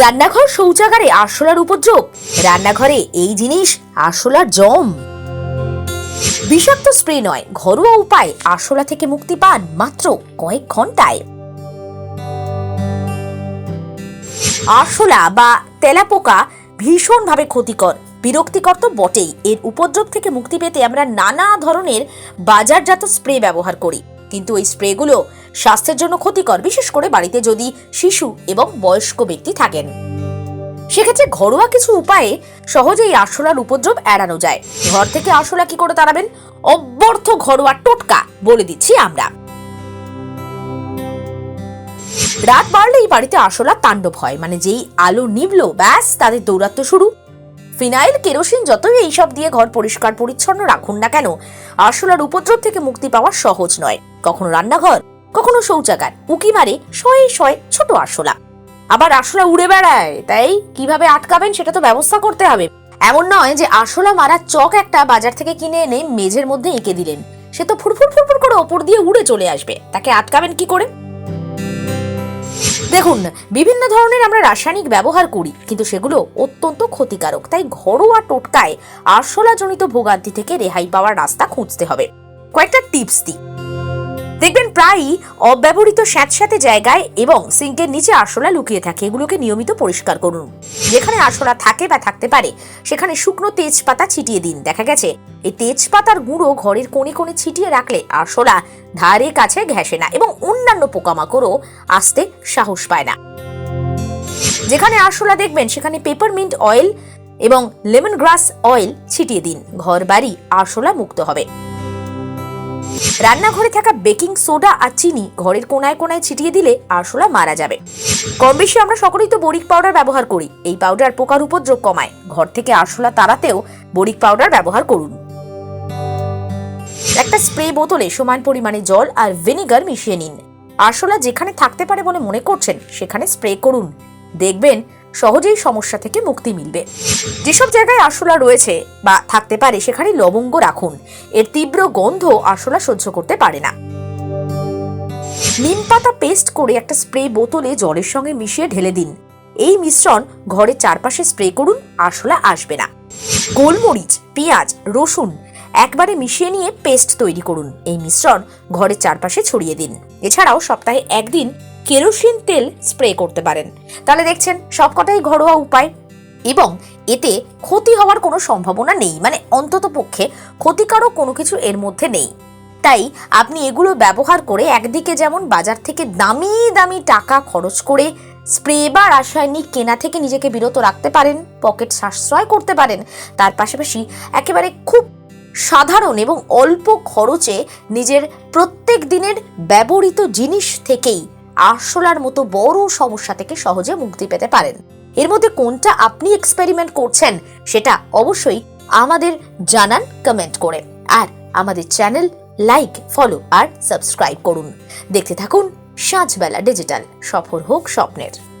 রান্নাঘর শৌচাগারে আরশোলার উপদ্রব। রান্নাঘরে এই জিনিস আরশোলার জম। বিষাক্ত স্প্রে নয়, ঘরোয়া উপায়, আরশোলা থেকে মুক্তি পান মাত্র কয়েক ঘন্টায় আরশোলা বা তেলাপোকা ভীষণভাবে ক্ষতিকর, বিরক্তিকর তো বটেই। এর উপদ্রব থেকে মুক্তি পেতে আমরা নানা ধরনের বাজারজাত স্প্রে ব্যবহার করি। কিন্তু এই স্প্রেগুলো স্বাস্থ্যের জন্য ক্ষতিকর, বিশেষ করে বাড়িতে যদি শিশু এবং বয়স্ক ব্যক্তি থাকেন। সেক্ষেত্রে ঘরোয়া কিছু উপায়ে সহজেই আরশোলার উপদ্রব এড়ানো যায়। ঘর থেকে আরশোলা কি করে তাড়াবেন? অব্যর্থ ঘরোয়া টোটকা বলে দিচ্ছি আমরা। রাত বাড়লেই বাড়িতে আরশোলা তাণ্ডব হয় মানে যেই আলো নিভলো, ব্যাস, তাদের দৌরাত্ম শুরু। ফিনাইল, কেরোসিন যতই এইসব দিয়ে ঘর পরিষ্কার পরিচ্ছন্ন রাখুন না কেন, আরশোলার উপদ্রব থেকে মুক্তি পাওয়া সহজ নয়। কখনো রান্নাঘর কখনো শৌচাগার, উকি মারে, শয়ে শয়ে ছোট আরশোলা। আবার আরশোলা উড়ে বেড়ায়, তাই কীভাবে আটকাবেন সেটা তো ব্যবস্থা করতে হবে। এমন নয় যে আরশোলা মারার চক একটা বাজার থেকে কিনে এনে মেঝের মধ্যে এঁকে দিলেন। সে তো ফুরফুর ফুরফুর করে ওপর দিয়ে উড়ে চলে আসবে। তাকে আটকাবেন কি করে? দেখুন, বিভিন্ন ধরনের আমরা রাসায়নিক ব্যবহার করি, কিন্তু সেগুলো অত্যন্ত ক্ষতিকারক। তাই ঘরোয়া টোটকায় আরশোলাজনিত ভোগান্তি থেকে রেহাই পাওয়ার রাস্তা খুঁজতে হবে। কয়েকটা টিপস দিই। দেখবেন প্রায়ই অব্যবহৃত স্যাঁতস্যাঁতে জায়গায় এবং সিঙ্কের নিচে আরশোলা লুকিয়ে থাকে। এগুলোকে নিয়মিত পরিষ্কার করুন। যেখানে আরশোলা থাকে বা থাকতে পারে, সেখানে শুকনো তেজপাতা ছিটিয়ে দিন। দেখা গেছে, এই তেজপাতার গুঁড়ো ঘরের কোণে কোণে ছিটিয়ে রাখলে আরশোলা ধারে কাছে ঘেঁষে না এবং অন্যান্য পোকামাকড়ও আসতে সাহস পায় না। যেখানে আরশোলা দেখবেন, সেখানে পেপারমিন্ট অয়েল এবং লেমন গ্রাস অয়েল ছিটিয়ে দিন। ঘর বাড়ি আরশোলা মুক্ত হবে। রান্নাঘরে থাকা বেকিং সোডা আর চিনি ঘরের কোনায় কোনায় ছিটিয়ে দিলে আরশোলা মারা যাবে। কম বেশি আমরা সকলেই তো বরিক পাউডার ব্যবহার করি। এই পাউডার পোকার উপদ্রব কমায়। ঘর থেকে আরশোলা তাড়াতেও বরিক পাউডার ব্যবহার করুন। একটা স্প্রে বোতলে সমান পরিমাণে জল আর ভিনিগার মিশিয়ে নিন। আরশোলা যেখানে থাকতে পারে বলে মনে করছেন, সেখানে স্প্রে করুন। দেখবেন সহজেই সমস্যা থেকে মুক্তি মিলবে। যেসব জায়গায় আরশোলা রয়েছে বা থাকতে পারে, সেখানে লবঙ্গ রাখুন। এর তীব্র গন্ধ আরশোলা সহ্য করতে পারে না। নিম পাতা পেস্ট করে একটা স্প্রে বোতলে জলের সঙ্গে মিশিয়ে ঢেলে দিন। এই মিশ্রণ ঘরের চারপাশে স্প্রে করুন, আরশোলা আসবে না। গোলমরিচ, পেঁয়াজ, রসুন একবারে মিশিয়ে নিয়ে পেস্ট তৈরি করুন। এই মিশ্রণ ঘরের চারপাশে ছড়িয়ে দিন। এছাড়াও সপ্তাহে একদিন কেরোসিন তেল স্প্রে করতে পারেন। তাহলে দেখছেন, সবকটাই ঘরোয়া উপায়। এবং এতে ক্ষতি হওয়ার কোনো সম্ভাবনা নেই। মানে অন্তত পক্ষে ক্ষতিকারক কোনো কিছু এর মধ্যে নেই। তাই আপনি এগুলো ব্যবহার করে একদিকে যেমন বাজার থেকে দামি দামি টাকা খরচ করে স্প্রে বা রাসায়নিক কেনা থেকে নিজেকে বিরত রাখতে পারেন, পকেট সাশ্রয় করতে পারেন, তার পাশাপাশি একেবারে খুব সাধারণ এবং অল্প খরচে নিজের প্রত্যেক দিনের ব্যবহৃত জিনিস থেকেই আরশোলার মতো বড় সমস্যা থেকে সহজে মুক্তি পেতে পারেন। এর মধ্যে কোনটা আপনি এক্সপেরিমেন্ট করছেন সেটা অবশ্যই আমাদের জানান কমেন্ট করে। আর আমাদের চ্যানেল লাইক ফলো আর সাবস্ক্রাইব করুন। দেখতে থাকুন সাঁঝবেলা ডিজিটাল সফর হোক স্বপ্নের।